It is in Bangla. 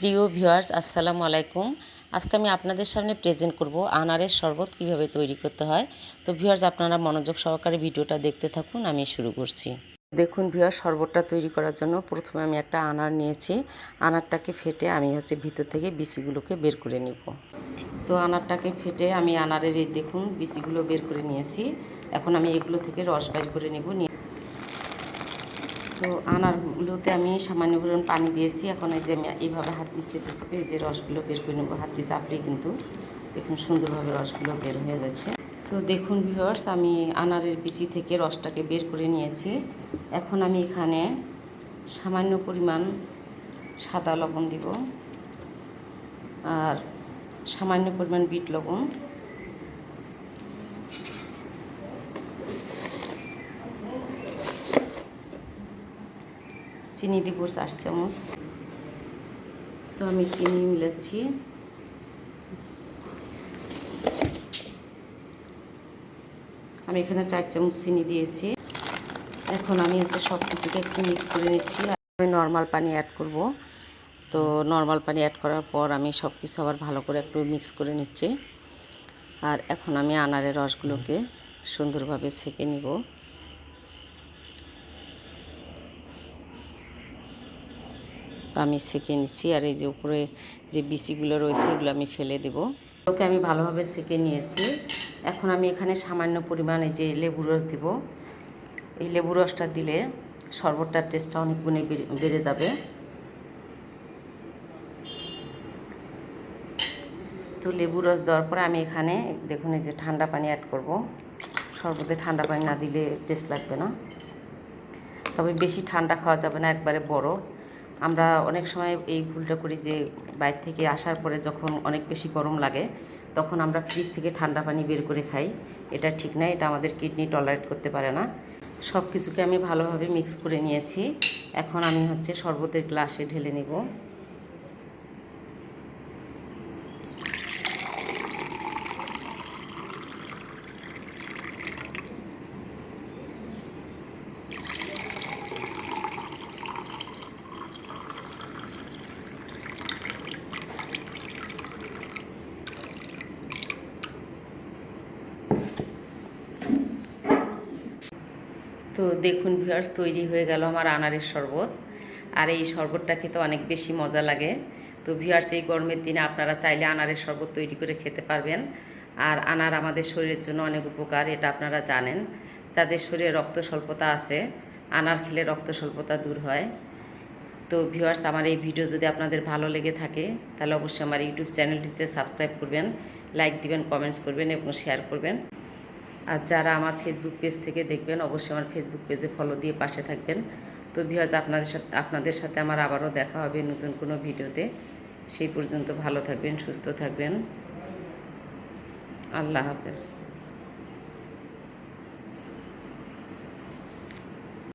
প্রিয় ভিউয়ার্স, আসসালামু আলাইকুম। আজকে আমি আপনাদের সামনে প্রেজেন্ট করব আনারের শরবত কীভাবে তৈরি করতে হয়। তো ভিউয়ার্স, আপনারা মনোযোগ সহকারে ভিডিওটা দেখতে থাকুন, আমি শুরু করছি। দেখুন ভিউয়ার শরবতটা তৈরি করার জন্য প্রথমে আমি একটা আনার নিয়েছি। আনারটাকে ফেটে আমি হচ্ছে ভিতর থেকে বিচিগুলোকে বের করে নিব। তো আনারটাকে ফেটে আমি আনারের এই দেখুন, বিচিগুলো বের করে নিয়েছি। এখন আমি এগুলো থেকে রস বের করে নেব তো আনারগুলোতে আমি সামান্য পরিমাণ পানি দিয়েছি। এখন এই যে আমি এইভাবে হাত দিয়ে চেপে চেপে যে রসগুলো বের করে নেব। হাত দিয়ে চাপড়ে কিন্তু দেখুন সুন্দরভাবে রসগুলো বের হয়ে যাচ্ছে। তো দেখুন ভিউয়ার্স আমি আনারের বিচি থেকে রসটাকে বের করে নিয়েছি। এখন আমি এখানে সামান্য পরিমাণ সাদা লবণ দিব। আর সামান্য পরিমাণ বিট লবণ চিনি দিব চার চামচ। তো আমি চিনি মিলাচ্ছি। আমি এখানে চার চামচ চিনি দিয়েছি। এখন আমি হচ্ছে সব কিছুকে একটু মিক্স করে নিচ্ছি। আমি নর্মাল পানি অ্যাড করব। তো নর্মাল পানি অ্যাড করার পর আমি সব কিছু আবার ভালো করে একটু মিক্স করে নিচ্ছি। আর এখন আমি আনারের রসগুলোকে সুন্দরভাবে ছেঁকে নিব। তো আমি সেঁকে নিচ্ছি, আর এই যে উপরে যে বিচিগুলো রয়েছে, এগুলো আমি ফেলে দেব। ওকে, আমি ভালোভাবে সেঁকে নিয়েছি। এখন আমি এখানে সামান্য পরিমাণে যে লেবু রস দিব। এই লেবু রসটা দিলে শরবতটার টেস্টটা অনেক গুণে বেড়ে যাবে। তো লেবু রস দেওয়ার পরে আমি এখানে, দেখুন এই যে ঠান্ডা পানি অ্যাড করব। শরবতে ঠান্ডা পানি না দিলে টেস্ট লাগবে না। তবে বেশি ঠান্ডা খাওয়া যাবে না, একবারে বড়। আমরা অনেক সময় এই ভুলটা করি যে বাইর থেকে আসার পরে যখন অনেক বেশি গরম লাগে, তখন আমরা ফ্রিজ থেকে ঠান্ডা পানি বের করে খাই। এটা ঠিক না, এটা আমাদের কিডনি টলারেট করতে পারে না। সব কিছুকে আমি ভালোভাবে মিক্স করে নিয়েছি। এখন আমি হচ্ছে শরবতের গ্লাসে ঢেলে নেব। তো দেখুন ভিউয়ার্স তৈরি হয়ে গেল আমার আনারের শরবত। আর এই শরবতটা খেতে অনেক বেশি মজা লাগে। তো ভিউয়ার্স এই গরমের দিনে আপনারা চাইলে আনারের শরবত তৈরি করে খেতে পারবেন। আর আনার আমাদের শরীরের জন্য অনেক উপকার, এটা আপনারা জানেন। যাদের শরীরে রক্ত স্বল্পতা আছে, আনার খেলে রক্ত স্বল্পতা দূর হয়। তো ভিউয়ার্স আমার এই ভিডিও যদি আপনাদের ভালো লেগে থাকে, তাহলে অবশ্যই আমার ইউটিউব চ্যানেলটিতে সাবস্ক্রাইব করবেন লাইক দিবেন কমেন্টস করবেন এবং শেয়ার করবেন। আর যারা আমার ফেসবুক পেজ থেকে দেখবেন, অবশ্যই আমার ফেসবুক পেজে ফলো দিয়ে পাশে থাকবেন। তো ভিওয়াজ আপনাদের সাথে আপনাদের সাথে আমার আবারও দেখা হবে নতুন কোনো ভিডিওতে। সেই পর্যন্ত ভালো থাকবেন, সুস্থ থাকবেন। আল্লাহ হাফেজ।